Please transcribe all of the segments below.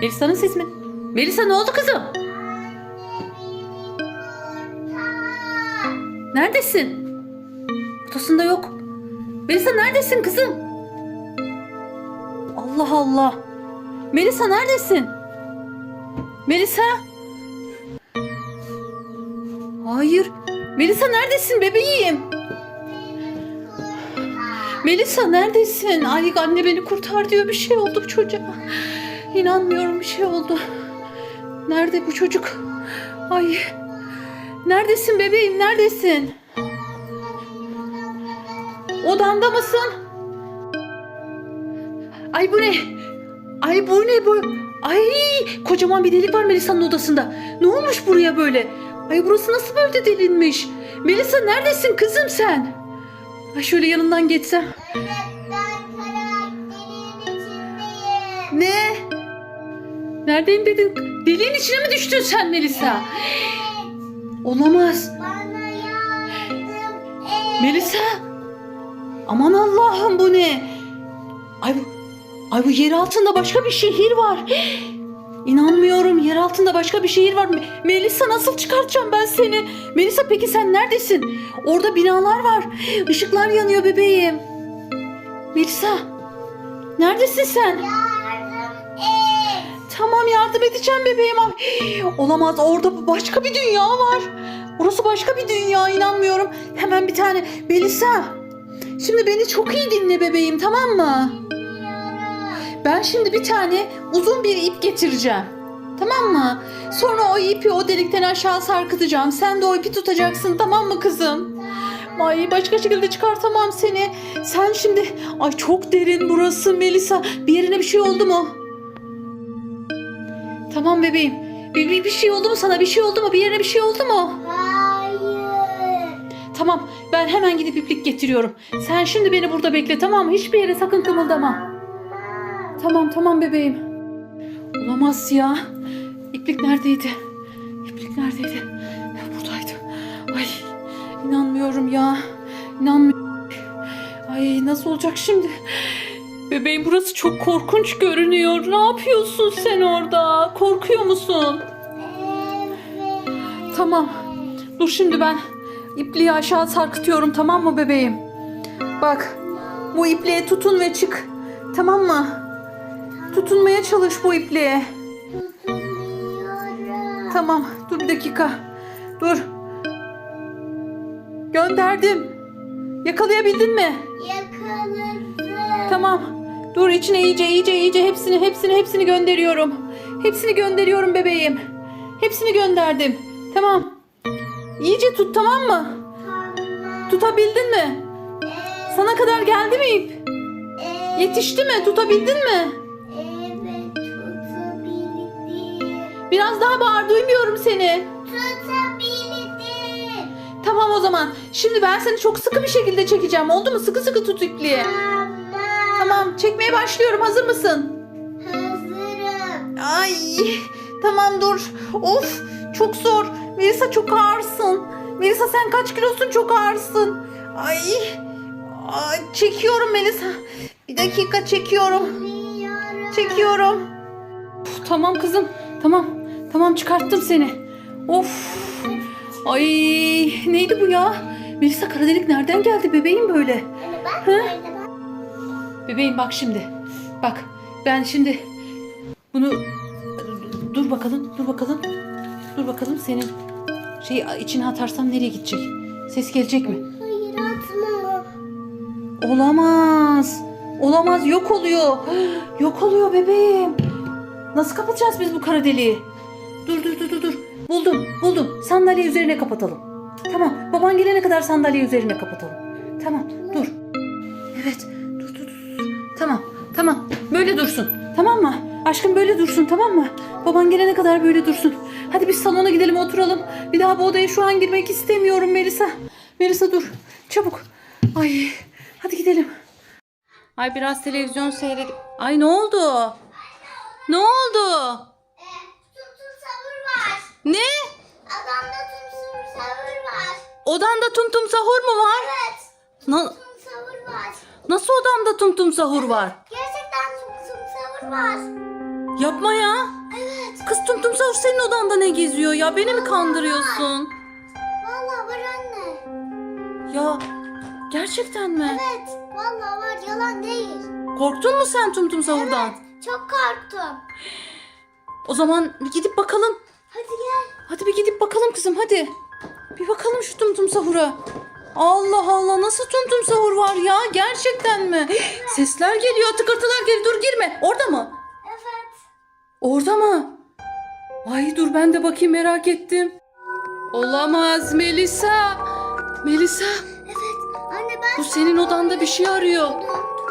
Melisa'nın sesi mi? Melisa ne oldu kızım? Neredesin? Odasında yok. Melisa neredesin kızım? Allah Allah. Melisa neredesin? Melisa? Hayır. Melisa neredesin bebeğim? Melisa neredesin? Ay anne beni kurtar diyor bir şey oldu çocuğa. İnanmıyorum bir şey oldu. Nerede bu çocuk? Ay. Neredesin bebeğim neredesin? Odanda mısın? Ay bu ne? Ay bu ne bu? Ay kocaman bir delik var Melisa'nın odasında. Ne olmuş buraya böyle? Ay burası nasıl böyle delinmiş? Melisa neredesin kızım sen? Ay şöyle yanından geçsem. Neredeyim dedin? Deliğin içine mi düştün sen Melisa? Olamaz. Bana yardım et. Melisa. Aman Allah'ım bu ne? Ay bu, ay bu yer altında başka bir şehir var. İnanmıyorum yer altında başka bir şehir var. Me- Melisa nasıl çıkartacağım ben seni? Melisa peki sen neredesin? Orada binalar var. Işıklar yanıyor bebeğim. Melisa. Neredesin sen? Et. Tamam yardım edeceğim bebeğim. Ay, Olamaz orada başka bir dünya var. Orası başka bir dünya inanmıyorum. Hemen bir tane Melisa. Şimdi beni çok iyi dinle bebeğim tamam mı? Ben şimdi bir tane uzun bir ip getireceğim. Tamam mı? Sonra o ipi o delikten aşağı sarkıtacağım. Sen de o ipi tutacaksın tamam mı kızım? Ay başka şekilde çıkartamam seni. Sen şimdi ay çok derin burası Melisa. Bir yerine bir şey oldu mu? Tamam bebeğim. Bir, bir, bir şey oldu mu sana? Bir şey oldu mu? Bir yerine bir şey oldu mu? Hayır. Tamam ben hemen gidip iplik getiriyorum. Sen şimdi beni burada bekle tamam mı? Hiçbir yere sakın kımıldama. Tamam tamam bebeğim. Olamaz ya. İplik neredeydi? İplik neredeydi? Buradaydı. Ay inanmıyorum ya. İnanmıyorum. Ay nasıl olacak şimdi? Bebeğim burası çok korkunç görünüyor. Ne yapıyorsun sen orada? Korkuyor musun? Evet. Tamam. Dur şimdi ben ipliği aşağı sarkıtıyorum tamam mı bebeğim? Bak bu ipliğe tutun ve çık. Tamam mı? Tutunmaya çalış bu ipliğe. Tamam dur bir dakika. Dur. Gönderdim. Yakalayabildin mi? Yakaladım. Tamam. Dur içine iyice iyice iyice hepsini hepsini hepsini gönderiyorum. Hepsini gönderiyorum bebeğim. Hepsini gönderdim. Tamam. İyice tut tamam mı? Tamam. Tutabildin mi? Evet. Sana kadar geldi mi ip? Evet. Yetişti mi? Tutabildin mi? Evet tutabildim. Biraz daha bağır duymuyorum seni. Tutabildim. Tamam o zaman. Şimdi ben seni çok sıkı bir şekilde çekeceğim. Oldu mu? Sıkı sıkı tut ipliği. Tamam. Tamam çekmeye başlıyorum. Hazır mısın? Hazırım. Ay tamam dur. Of çok zor. Melisa çok ağırsın. Melisa sen kaç kilosun çok ağırsın. Ay, ay çekiyorum Melisa. Bir dakika çekiyorum. Biliyorum. Çekiyorum. Uf, tamam kızım. Tamam. Tamam çıkarttım seni. Of. Ay neydi bu ya? Melisa kara delik nereden geldi bebeğim böyle? Bak Hı? Bebeğim bak şimdi. Bak ben şimdi bunu dur bakalım dur bakalım. Dur bakalım senin şey içine atarsam nereye gidecek? Ses gelecek mi? Hayır atma. Olamaz. Olamaz yok oluyor. Yok oluyor bebeğim. Nasıl kapatacağız biz bu kara deliği? Dur dur dur dur dur. Buldum buldum. Sandalye üzerine kapatalım. Tamam baban gelene kadar sandalye üzerine kapatalım. Tamam böyle dursun. Tamam mı? Aşkım böyle dursun tamam mı? Baban gelene kadar böyle dursun. Hadi biz salona gidelim oturalım. Bir daha bu odaya şu an girmek istemiyorum Melisa. Melisa dur. Çabuk. Ay hadi gidelim. Ay biraz televizyon seyredip. Ay ne oldu? Ne oldu? Tum tum sabır var. Ne? Adamda tum tum sabır var. Odanda tum tum sahur mu var? Evet. Na- Tum sabır var. nasıl odamda tum tum sahur var? Gerçekten sabır var. Yapma ya. Kız Tum Tum Sahur senin odanda ne geziyor ya? Beni mi kandırıyorsun? Vallahi var anne. Ya gerçekten mi? Evet. Vallahi var yalan değil. Korktun mu sen Tum Tum Sahur'dan? Çok korktum. O zaman bir gidip bakalım. Hadi gel. Hadi bir gidip bakalım kızım hadi. Bir bakalım şu Tum Tum Sahur'a. Allah Allah nasıl Tum Tum Sahur var ya? Gerçekten mi? Sesler geliyor, tıkırtılar geliyor. Dur girme. Orada mı? Evet. Orada mı? Ay dur ben de bakayım merak ettim. Olamaz Melisa. Melisa Evet. Anne ben bu senin odanda bir şey arıyor.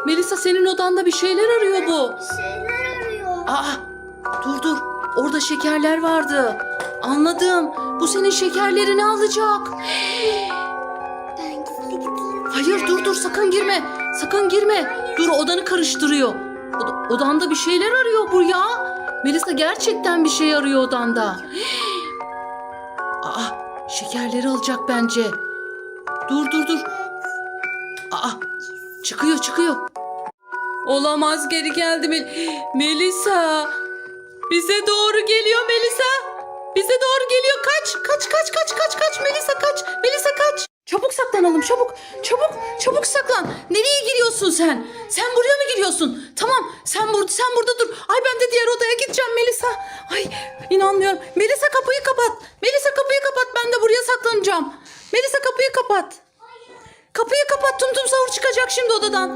Melisa senin odanda bir şeyler arıyor bu. bir şeyler arıyor. Aa dur dur orada şekerler vardı. Anladım. Bu senin şekerlerini alacak. Hayır dur dur sakın girme. Sakın girme. Dur odanı karıştırıyor. Od- odanda bir şeyler arıyor bu ya. Melisa gerçekten bir şey arıyor odanda. Aa şekerleri alacak bence. Dur dur dur. Aa çıkıyor çıkıyor. Olamaz geri geldi Mel Melisa. Bize doğru geliyor Melisa. Bize doğru geliyor. Kaç kaç kaç kaç kaç kaç Melisa kaç. Melisa kaç. Çabuk saklanalım çabuk. Çabuk çabuk saklan. Nereye giriyorsun sen? Sen buraya mı giriyorsun? Tamam sen burada sen burada dur. Ay ben de diğer odaya gideceğim Melisa. Ay inanmıyorum. Melisa kapıyı kapat. Melisa kapıyı kapat. Ben de buraya saklanacağım. Melisa kapıyı kapat. Kapıyı kapat. Tum tum sahur çıkacak şimdi odadan.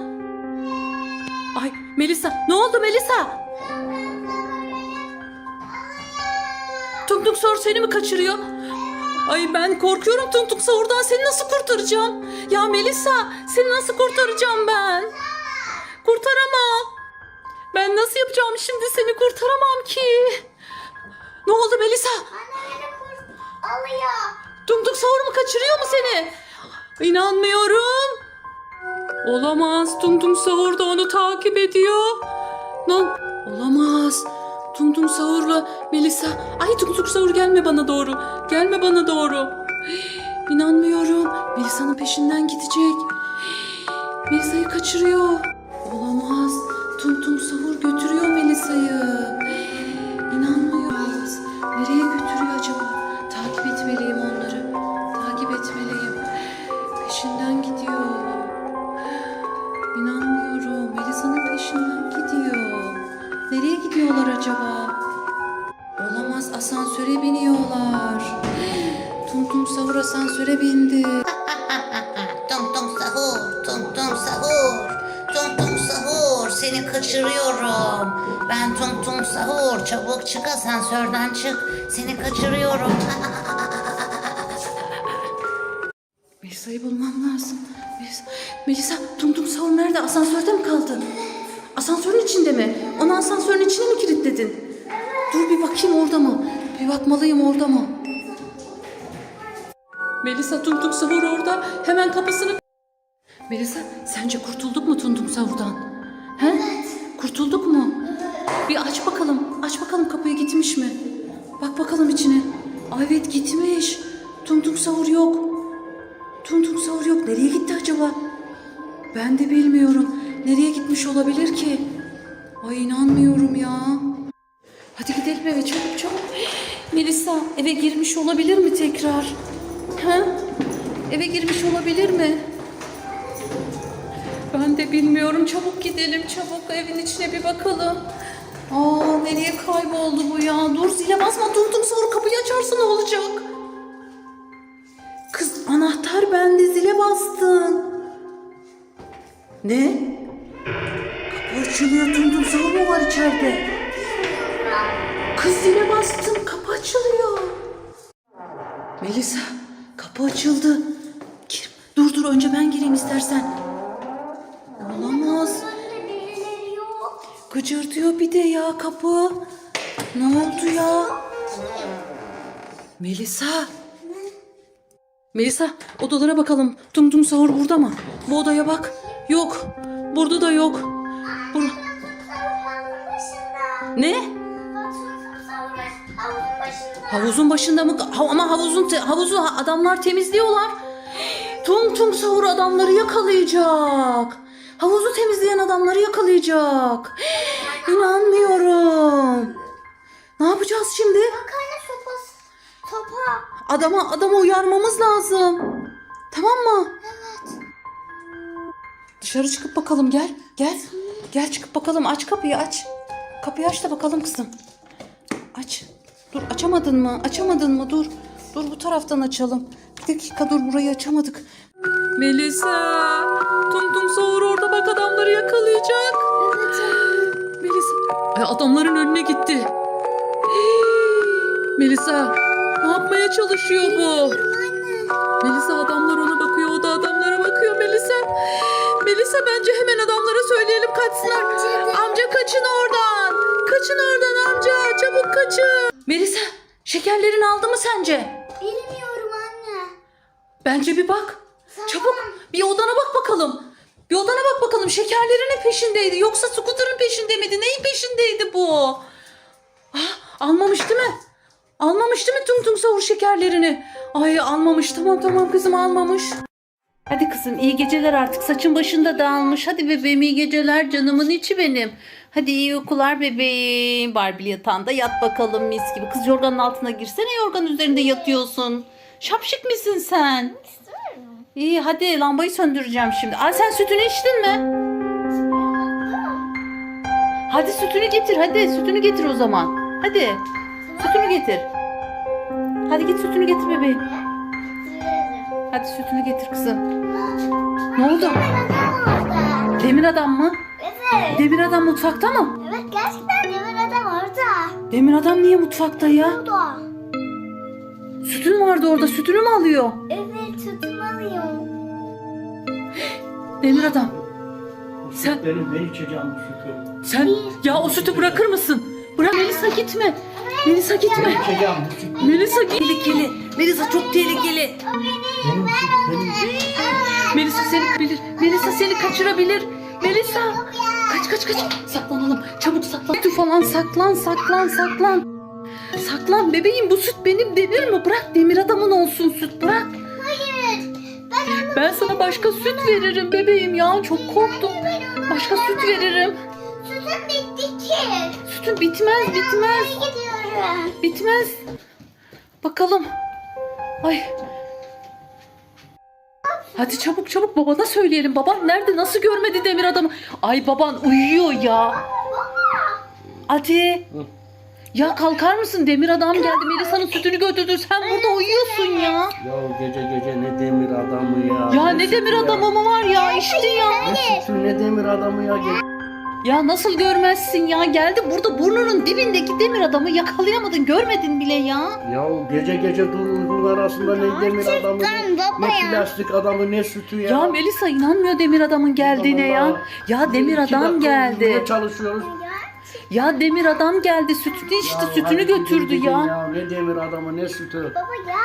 Ay Melisa ne oldu Melisa? Tung Tung Sahur seni mi kaçırıyor? Ay ben korkuyorum Tung Tung Sahur'dan seni nasıl kurtaracağım? Ya Melisa seni nasıl kurtaracağım ben? Kurtaramam. Ben nasıl yapacağım şimdi seni kurtaramam ki? Ne oldu Melisa? Anne beni kurt alıyor. Tung Tung Sahur mu kaçırıyor mu seni? İnanmıyorum. Olamaz. Tung Tung da onu takip ediyor. Lan olamaz. Tung Sahur'la Melisa. Ay Tung Sahur gelme bana doğru. Gelme bana doğru. İnanmıyorum. Melisa'nın peşinden gidecek. Melisa'yı kaçırıyor. Sahur, tum sahur, tum tum sahur seni kaçırıyorum. Ben tum tum sahur çabuk çık asansörden çık seni kaçırıyorum. Melisa'yı bulmam lazım. Melisa, Melisa tum sahur nerede? Asansörde mi kaldı? Asansörün içinde mi? Onu asansörün içine mi kilitledin? Dur bir bakayım orada mı? Bir bakmalıyım orada mı? Melisa tum tum sahur orada. Hemen kapısını... Melisa sence kurtulduk mu tum sahurdan? He? Kurtulduk mu? Bir aç bakalım. Aç bakalım kapıyı gitmiş mi? Bak bakalım içine. Ay evet gitmiş. Tum sahur yok. Tum sahur yok. Nereye gitti acaba? Ben de bilmiyorum. Nereye gitmiş olabilir ki? Ay inanmıyorum ya. Hadi gidelim eve çabuk çabuk. Melisa eve girmiş olabilir mi tekrar? Ha? Eve girmiş olabilir mi? Ben de bilmiyorum. Çabuk gidelim çabuk evin içine bir bakalım. Aa nereye kayboldu bu ya? Dur zile basma durdum sonra kapıyı açarsa ne olacak? Kız anahtar bende zile bastın. Ne? Kapı açılıyor tundum sahur mu var içeride? Kız zile bastım kapı açılıyor. Melisa kapı açıldı. Gir. Dur dur önce ben gireyim istersen. Gıcırdıyor bir de ya kapı. Ne oldu ya? Melisa. Melisa odalara bakalım. Tum tum sahur burada mı? Bu odaya bak. Yok. Burada da yok. Bur ne? Havuzun başında. Mı? Ha- ama havuzun havuzu ha- adamlar temizliyorlar. Tum tum sahur adamları yakalayacak. Havuzu temizleyen adamları yakalayacak. İnanmıyorum. Ne yapacağız şimdi? Makarna sopası. Sopa. Adama adama uyarmamız lazım. Tamam mı? Evet. Dışarı çıkıp bakalım gel. Gel. Gel çıkıp bakalım. Aç kapıyı aç. Kapıyı aç da bakalım kızım. Aç. Dur açamadın mı? Açamadın mı? Dur. Dur bu taraftan açalım. Bir dakika dur burayı açamadık. Melisa. Tum tum sahur orada bak adamları yakalayacak. Ay, adamların önüne gitti. Melisa. Ne yapmaya çalışıyor bu? Melisa adamlar ona bakıyor, o da adamlara bakıyor Melisa. Melisa bence hemen adamlara söyleyelim kaçsınlar. Amca kaçın oradan. Kaçın oradan amca. Çabuk kaçın. Melisa şekerlerini aldı mı sence? Bilmiyorum anne. Bence bir bak. Çabuk bir odana bak bakalım. Bir bak bakalım şekerlerin peşindeydi. Yoksa scooter'ın peşinde miydi? Neyin peşindeydi bu? Ah, almamış değil mi? Almamış değil mi tung tung savur şekerlerini? Ay almamış tamam tamam kızım almamış. Hadi kızım iyi geceler artık saçın başında dağılmış. Hadi bebeğim iyi geceler canımın içi benim. Hadi iyi uykular bebeğim. Barbie yatağında yat bakalım mis gibi. Kız yorganın altına girsene yorganın üzerinde yatıyorsun. Şapşık mısın sen? İyi hadi lambayı söndüreceğim şimdi. Ay sen sütünü içtin mi? Hadi sütünü getir hadi sütünü getir o zaman. Hadi sütünü getir. Hadi git sütünü getir bebeğim. Hadi sütünü getir kızım. Ne oldu? Demir adam mı? Evet. Demir adam mutfakta mı? Evet gerçekten demir adam orada. Demir adam niye mutfakta ya? Sütün vardı orada sütünü mü alıyor? Alıyorum. Demir adam. Sen Benim ben içeceğim bu sütü. sen ya o sütü bırakır mısın? Bırak Melisa gitme. Melisa gitme. İçeceğim bu sütü. Melisa tehlikeli. Melisa çok tehlikeli. Benim süt, benim süt. Melisa seni bilir. Melisa seni kaçırabilir. Melisa. Kaç kaç kaç. Saklanalım. Çabuk saklan. Sütü falan saklan saklan saklan. Saklan bebeğim bu süt benim demir mi? Bırak demir adamın olsun süt bırak. Ben sana başka süt veririm bebeğim ya. Çok korktum. Başka süt veririm. sütüm bitti ki. Sütün bitmez bitmez. Gidiyorum. Bitmez. Bakalım. Ay. Hadi çabuk çabuk babana söyleyelim. Baban nerede? Nasıl görmedi demir adamı? Ay baban uyuyor ya. Hadi. Ya kalkar mısın? Demir adam geldi. Melisa'nın sütünü götürdü. Sen burada uyuyorsun ya. Ya gece gece ne demir adamı ya. Ya ne sütü demir adamı mı var ya? İşte ya. Ne sütü ne demir adamı ya. Ge- Ya nasıl görmezsin ya? Geldi burada burnunun dibindeki demir adamı yakalayamadın. Görmedin bile ya. Ya gece gece dur uygun arasında ne demir adamı ne, baba ne ya. plastik adamı ne sütü ya. Ya Melisa inanmıyor demir adamın geldiğine ya. Allah. Ya demir İki adam dakika geldi. uyumaya çalışıyoruz. Ya demir adam geldi. Sütünü içti. Ya sütünü hadi götürdü gidin ya. ya. Ne demir adamı ne sütü. Baba ya.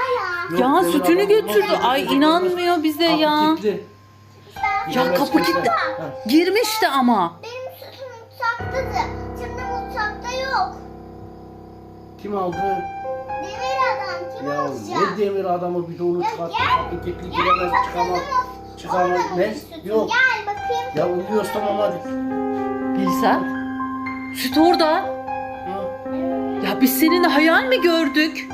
Yok, Ya demir sütünü adamı götürdü. Ay inanmıyor bize Kapı ya. kilitli. Ya Giremez kapı kimse. kilitli. Ha. Girmişti ama. Benim sütüm mutfaktaydı. Şimdi mutfakta yok. Kim aldı? Demir adam kim Ya ne demir adamı bir de onu çıkarttı. gel. Kapı kilitli giremez çıkamaz. bakalım. Çıkamaz. Ne? Yok. Gel bakayım. Ya uyuyoruz tamam hadi. Melisa. Süt orada. Ya biz seninle hayal mi gördük?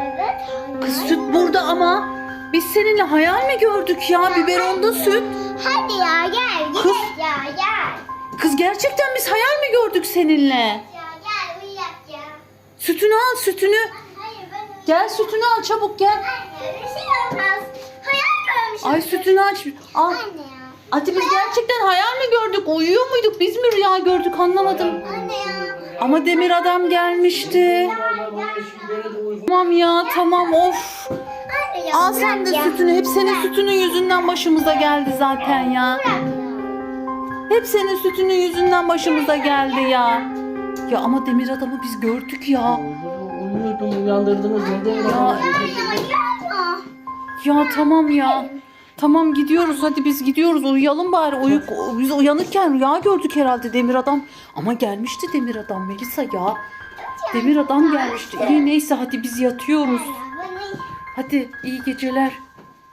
Evet. Kız süt burada ama. Biz seninle hayal mi gördük ya? Biberonda süt. Hadi ya gel Kız. gidelim ya gel. Kız gerçekten biz hayal mi gördük seninle? Ya gel uyuyak ya. Sütünü al sütünü. Hayır ben. Gel sütünü al çabuk gel. Anne bir şey olmaz. Hayal görmüşüm. Ay sütünü aç. Al. Anne ya. Hadi biz gerçekten hayal mi gördük? Uyuyor muyduk? Biz mi rüya gördük? Anlamadım. Anne ya. Ama demir adam gelmişti. Tamam ya tamam of. Anne ya. Al sen de ya. sütünü. Hep senin sütünün yüzünden başımıza geldi zaten ya. Ya. Hep senin sütünün yüzünden başımıza geldi ya. Ya ama demir adamı biz gördük ya. Uyuyordum uyandırdınız. Yapma. Ya tamam ya. Tamam gidiyoruz hadi biz gidiyoruz uyuyalım bari. Uyu, biz uyanırken rüya gördük herhalde demir adam. Ama gelmişti demir adam Melisa ya. Demir adam gelmişti. İyi neyse hadi biz yatıyoruz. Hadi iyi geceler.